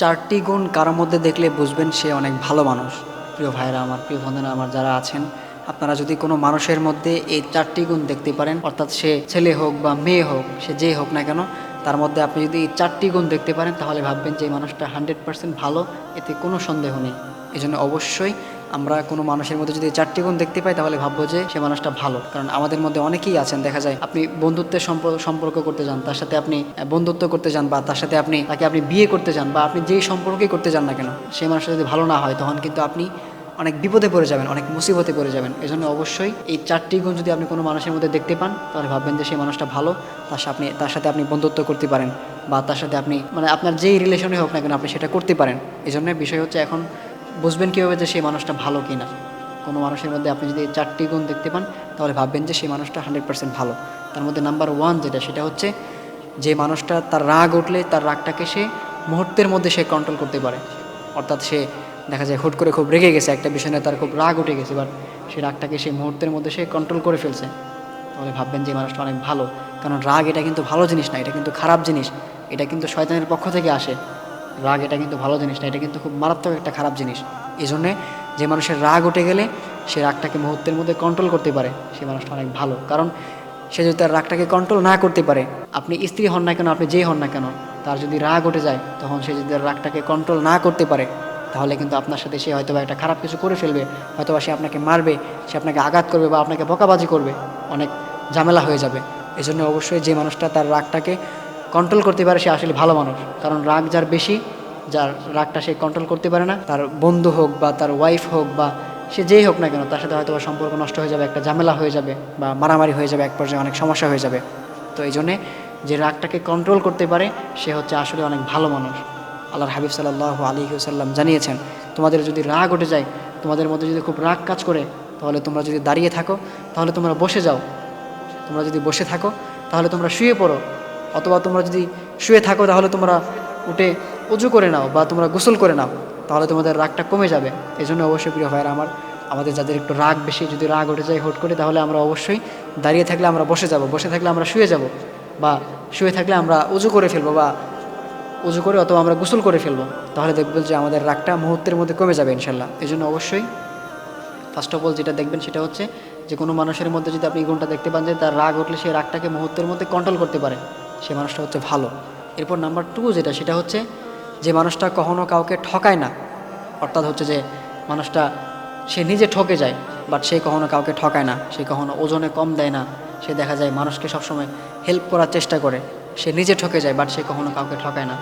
চারটি গুণ কারোর মধ্যে দেখলে বুঝবেন সে অনেক ভালো মানুষ। প্রিয় ভাইরা আমার, প্রিয় বন্ধুরা আমার যারা আছেন, আপনারা যদি কোনো মানুষের মধ্যে এই চারটি গুণ দেখতে পারেন, অর্থাৎ সে ছেলে হোক বা মেয়ে হোক, সে যে হোক না কেন, তার মধ্যে আপনি যদি এই চারটি গুণ দেখতে পারেন, তাহলে ভাববেন যে এই মানুষটা হান্ড্রেড পার্সেন্ট ভালো, এতে কোনো সন্দেহ নেই। এই জন্য অবশ্যই আমরা কোনো মানুষের মধ্যে যদি চারটি গুণ দেখতে পাই, তাহলে ভাববো যে সে মানুষটা ভালো। কারণ আমাদের মধ্যে অনেকেই আছেন, দেখা যায় আপনি বন্ধুত্বের সম্পর্ক করতে যান, তার সাথে আপনি বন্ধুত্ব করতে যান বা তার সাথে আপনি, তাকে আপনি বিয়ে করতে যান বা আপনি যেই সম্পর্কেই করতে যান না কেন সেই মানুষটা যদি ভালো না হয়, তখন কিন্তু আপনি অনেক বিপদে পড়ে যাবেন, অনেক মুসিবতে পড়ে যাবেন। এই জন্য অবশ্যই এই চারটি গুণ যদি আপনি কোনো মানুষের মধ্যে দেখতে পান, তাহলে ভাববেন যে সেই মানুষটা ভালো, তার সাথে আপনি, তার সাথে আপনি বন্ধুত্ব করতে পারেন বা তার সাথে আপনি মানে আপনার যেই রিলেশনে হোক না কেন, আপনি সেটা করতে পারেন। এই জন্য বিষয় হচ্ছে এখন বুঝবেন কীভাবে যে সেই মানুষটা ভালো কি না কোনো মানুষের মধ্যে আপনি যদি চারটি গুণ দেখতে পান, তাহলে ভাববেন যে সেই মানুষটা হান্ড্রেড পার্সেন্ট ভালো। তার মধ্যে নাম্বার ওয়ান যেটা, সেটা হচ্ছে যে মানুষটা তার রাগ উঠলে তার রাগটাকে সে মুহূর্তের মধ্যে সে কন্ট্রোল করতে পারে। অর্থাৎ সে দেখা যায় হুট করে খুব রেগে গেছে, একটা বিষয় নিয়ে তার খুব রাগ উঠে গেছে বাট সেই রাগটাকে সেই মুহূর্তের মধ্যে সে কন্ট্রোল করে ফেলছে। তাহলে ভাববেন যে মানুষটা অনেক ভালো। কারণ রাগ এটা কিন্তু ভালো জিনিস না, এটা কিন্তু খারাপ জিনিস। এটা কিন্তু শয়তানের পক্ষ থেকে আসে। রাগ এটা কিন্তু ভালো জিনিস না, এটা কিন্তু খুব মারাত্মক একটা খারাপ জিনিস। এই জন্যে যে মানুষের রাগ উঠে গেলে সে রাগটাকে মুহূর্তের মধ্যে কন্ট্রোল করতে পারে, সে মানুষটা অনেক ভালো। কারণ সে যদি তার রাগটাকে কন্ট্রোল না করতে পারে, আপনি স্ত্রী হন না কেন, আপনি যেই হন না কেন, তার যদি রাগ উঠে যায়, তখন সে যদি তার রাগটাকে কন্ট্রোল না করতে পারে, তাহলে কিন্তু আপনার সাথে সে হয়তোবা একটা খারাপ কিছু করে ফেলবে, হয়তোবা সে আপনাকে মারবে, সে আপনাকে আঘাত করবে বা আপনাকে বকাবাজি করবে, অনেক ঝামেলা হয়ে যাবে। এই জন্য অবশ্যই যে মানুষটা তার রাগটাকে কন্ট্রোল করতে পারে সে আসলে ভালো মানুষ। কারণ রাগ যার বেশি, যার রাগটা সে কন্ট্রোল করতে পারে না, তার বন্ধু হোক বা তার ওয়াইফ হোক বা সে যেই হোক না কেন, তার সাথে হয়তো সম্পর্ক নষ্ট হয়ে যাবে, একটা ঝামেলা হয়ে যাবে বা মারামারি হয়ে যাবে, এক পর্যায়ে অনেক সমস্যা হয়ে যাবে। তো এই জন্যে যে রাগটাকে কন্ট্রোল করতে পারে, সে হচ্ছে আসলে অনেক ভালো মানুষ। আল্লাহর হাবিব সাল্লাহ আলী সাল্লাম জানিয়েছেন, তোমাদের যদি রাগ উঠে যায়, তোমাদের মধ্যে যদি খুব রাগ কাজ করে, তাহলে তোমরা যদি দাঁড়িয়ে থাকো, তাহলে তোমরা বসে যাও। তোমরা যদি বসে থাকো, তাহলে তোমরা শুয়ে পড়ো। অথবা তোমরা যদি শুয়ে থাকো, তাহলে তোমরা উঠে উজু করে নাও বা তোমরা গোসল করে নাও, তাহলে তোমাদের রাগটা কমে যাবে। এই জন্য অবশ্যই প্রিয় ভাইয়ের, আমার, আমাদের যাদের একটু রাগ বেশি, যদি রাগ উঠে যায় হুট করে, তাহলে আমরা অবশ্যই দাঁড়িয়ে থাকলে আমরা বসে যাব, বসে থাকলে আমরা শুয়ে যাব বা শুয়ে থাকলে আমরা উজু করে ফেলব বা উজু করে অথবা আমরা গোসল করে ফেলব, তাহলে দেখবেন যে আমাদের রাগটা মুহূর্তের মধ্যে কমে যাবে ইনশাল্লাহ। এই জন্য অবশ্যই ফার্স্ট অফ অল যেটা দেখবেন সেটা হচ্ছে যে কোনো মানুষের মধ্যে যদি আপনি গুণটা দেখতে পান যে তার রাগ উঠলে সেই রাগটাকে মুহূর্তের মধ্যে কন্ট্রোল করতে পারে। সে মানুষটা হচ্ছে ভালো। এরপর নাম্বার টু যেটা, সেটা হচ্ছে যে মানুষটা কখনো কাউকে ঠকায় না। অর্থাৎ হচ্ছে যে মানুষটা, সে নিজে ঠকে যায় বাট সে কখনো কাউকে ঠকায় না। সে কখনো ওজনে কম দেয় না। সে দেখা যায় মানুষকে সবসময় হেল্প করার চেষ্টা করে। সে নিজে ঠকে যায় বাট সে কখনো কাউকে ঠকায় না।